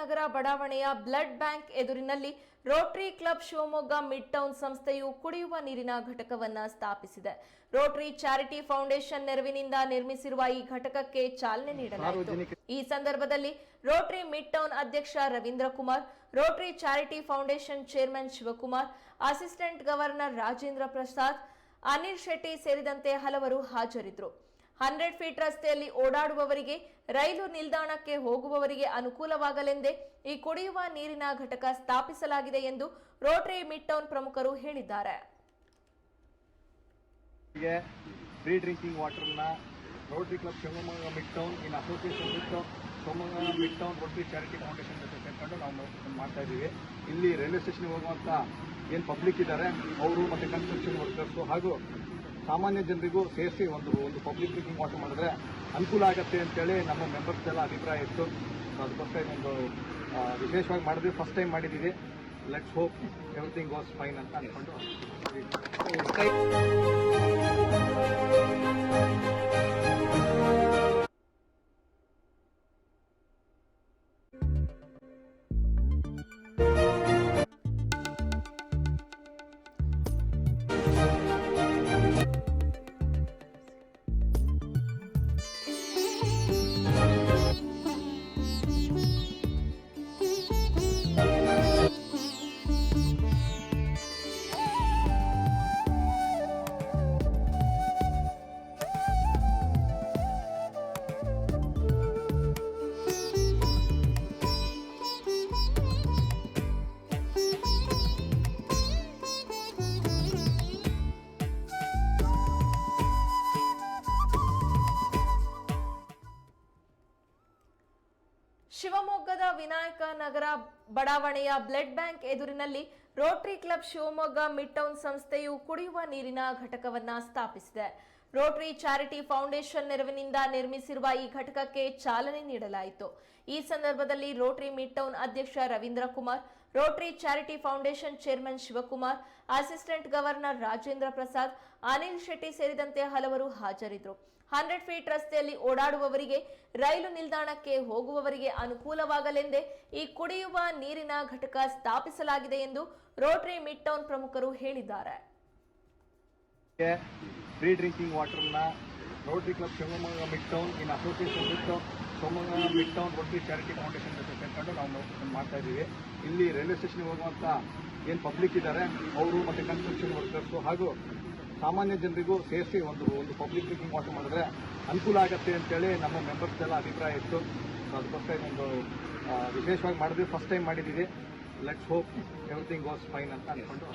ನಗರ ಬಡಾವಣೆಯ blood bank ಎದುರಿನಲ್ಲಿ rotary club Shivamogga mid town ಸಂಸ್ಥೆಯು ಕುಡಿಯುವ ನೀರಿನ ಘಟಕವನ್ನ ಸ್ಥಾಪಿಸಿದೆ. ರೋಟರಿ ಚಾರಿಟಿ ಫೌಂಡೇಶನ್ ನೆರವಿನಿಂದ ನಿರ್ಮಿಸಿರುವ ಈ ಘಟಕಕ್ಕೆ ಚಾಲನೆ ನೀಡಲಾಯಿತು. ಈ ಸಂದರ್ಭದಲ್ಲಿ ರೋಟರಿ ಮಿಡ್ ಟೌನ್ ಅಧ್ಯಕ್ಷ Ravindra Kumar, rotary charity foundation chairman Shivakumar, assistant governor Rajendra Prasad, Anil Shetty ಸೇರಿದಂತೆ ಹಲವರು ಹಾಜರಿದ್ದರು. ಹಂಡ್ರೆಡ್ ಫೀಟ್ ರಸ್ತೆಯಲ್ಲಿ ಓಡಾಡುವವರಿಗೆ, ರೈಲು ನಿಲ್ದಾಣಕ್ಕೆ ಹೋಗುವವರಿಗೆ ಅನುಕೂಲವಾಗಲೆಂದೇ ಈ ಕುಡಿಯುವ ನೀರಿನ ಘಟಕ ಸ್ಥಾಪಿಸಲಾಗಿದೆ ಎಂದು ರೋಟರಿ ಮಿಡ್ ಟೌನ್ ಪ್ರಮುಖರು ಹೇಳಿದ್ದಾರೆ. Free drinking ವಾಟರ್ನ rotary club Shivamogga mid town in association with Shivamogga mid town rotary charity foundation ಜೊತೆ ಸೇರ್ಕೊಂಡು ನಾವು ಮಾಡ್ತಾ ಇದ್ದೀವಿ. ಇಲ್ಲಿ ರೈಲ್ವೆ ಸ್ಟೇಷನ್ ಹೋಗುವಂತ ಏನು ಪಬ್ಲಿಕ್ ಇದ್ದಾರೆ ಅವರು ಮತ್ತೆ ಕನ್ಸ್ಟ್ರಕ್ಷನ್ ವರ್ಕರ್ಸು ಹಾಗೂ ಸಾಮಾನ್ಯ ಜನರಿಗೂ ಸೇರಿಸಿ ಒಂದು ಒಂದು ಪಬ್ಲಿಕ್ ಡ್ರಿಂಕಿಂಗ್ ವಾಟರ್ ಮಾಡಿದ್ರೆ ಅನುಕೂಲ ಆಗುತ್ತೆ ಅಂತೇಳಿ ನಮ್ಮ ಮೆಂಬರ್ಸ್ ಎಲ್ಲ ಅಭಿಪ್ರಾಯ ಇತ್ತು. ಅದು ಅದಕ್ಕೋಸ್ಕರ ಆ, ವಿಶೇಷವಾಗಿ ಮಾಡಿದ್ವಿ ಫಸ್ಟ್ ಟೈಮ್ ಮಾಡಿದ್ದೀವಿ. Let's hope everything was fine ಅಂತ ಅಂದ್ಕೊಂಡು ಶಿವಮೊಗ್ಗದ ವಿನಾಯಕ ನಗರ ಬಡಾವಣೆಯ ಬ್ಲಡ್ ಬ್ಯಾಂಕ್ ಎದುರಿನಲ್ಲಿ rotary club Shivamogga mid town ಸಂಸ್ಥೆಯು ಕುಡಿಯುವ ನೀರಿನ ಘಟಕವನ್ನ ಸ್ಥಾಪಿಸಿದೆ. ರೋಟರಿ ಚಾರಿಟಿ ಫೌಂಡೇಶನ್ ನೆರವಿನಿಂದ ನಿರ್ಮಿಸಿರುವ ಈ ಘಟಕಕ್ಕೆ ಚಾಲನೆ ನೀಡಲಾಯಿತು. ಈ ಸಂದರ್ಭದಲ್ಲಿ ರೋಟರಿ ಮಿಡ್ ಟೌನ್ ಅಧ್ಯಕ್ಷ Ravindra Kumar, rotary charity foundation chairman Shivakumar, assistant governor Rajendra Prasad, Anil Shetty ಸೇರಿದಂತೆ ಹಲವರು ಹಾಜರಿದ್ದರು. ಹಂಡ್ರೆಡ್ ಫೀಟ್ ರಸ್ತೆಯಲ್ಲಿ ಓಡಾಡುವವರಿಗೆ, ರೈಲು ನಿಲ್ದಾಣಕ್ಕೆ ಹೋಗುವವರಿಗೆ ಅನುಕೂಲವಾಗಲೆಂದೇ ಈ ಕುಡಿಯುವ ನೀರಿನ ಘಟಕ ಸ್ಥಾಪಿಸಲಾಗಿದೆ ಎಂದು ರೋಟರಿ ಮಿಡ್ ಟೌನ್ ಪ್ರಮುಖರು ಹೇಳಿದ್ದಾರೆ. Free drinking ವಾಟರ್ನ rotary club Shivamogga mid town in association with Shivamogga mid town rotary charity foundation ಜೊತೆ ಸೇರ್ಕೊಂಡು ನಾವು ಮಾಡ್ತಾ ಇದ್ದೀವಿ. ಇಲ್ಲಿ ರೈಲ್ವೆ ಸ್ಟೇಷನ್ಗೆ ಹೋಗುವಂಥ ಏನು ಪಬ್ಲಿಕ್ ಇದ್ದಾರೆ ಅವರು ಮತ್ತು ಕನ್ಸ್ಟ್ರಕ್ಷನ್ ವರ್ಕರ್ಸು ಹಾಗೂ ಸಾಮಾನ್ಯ ಜನರಿಗೂ ಸೇರಿಸಿ ಒಂದು ಒಂದು ಪಬ್ಲಿಕ್ ಡ್ರಿಂಕಿಂಗ್ ವಾಟರ್ ಮಾಡಿದ್ರೆ ಅನುಕೂಲ ಆಗುತ್ತೆ ಅಂತೇಳಿ ನಮ್ಮ ಮೆಂಬರ್ಸ್ ಎಲ್ಲ ಅಭಿಪ್ರಾಯ ಇತ್ತು. ಅದು ಅದಕ್ಕೋಸ್ಕರ ಆ, ವಿಶೇಷವಾಗಿ ಮಾಡಿದ್ವಿ. ಫಸ್ಟ್ ಟೈಮ್ ಮಾಡಿದ್ದೀವಿ. Let's hope everything was fine ಅಂತ ಅಂದ್ಕೊಂಡು